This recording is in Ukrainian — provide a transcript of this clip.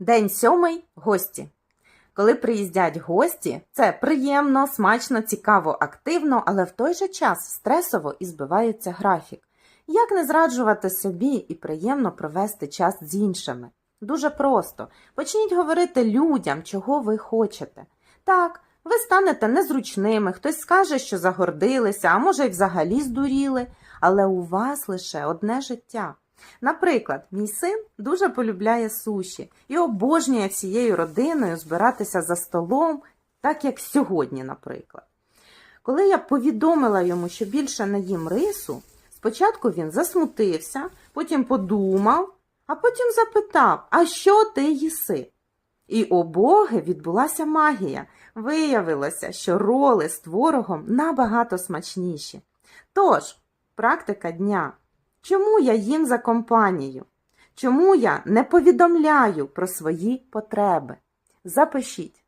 День сьомий гості. Коли приїздять гості, це приємно, смачно, цікаво, активно, але в той же час стресово і збивається графік. Як не зраджувати собі і приємно провести час з іншими? Дуже просто. Почніть говорити людям, чого ви хочете. Так, ви станете незручними, хтось скаже, що загордилися, а може й взагалі здуріли, але у вас лише одне життя. Наприклад, мій син дуже полюбляє суші і обожнює всією родиною збиратися за столом, так як сьогодні, наприклад. Коли я повідомила йому, що більше не їм рису, спочатку він засмутився, потім подумав, а потім запитав, а що ти їси? І о боги відбулася магія. Виявилося, що роли з творогом набагато смачніші. Тож, практика дня. Чому я їм за компанію? Чому я не повідомляю про свої потреби? Запишіть.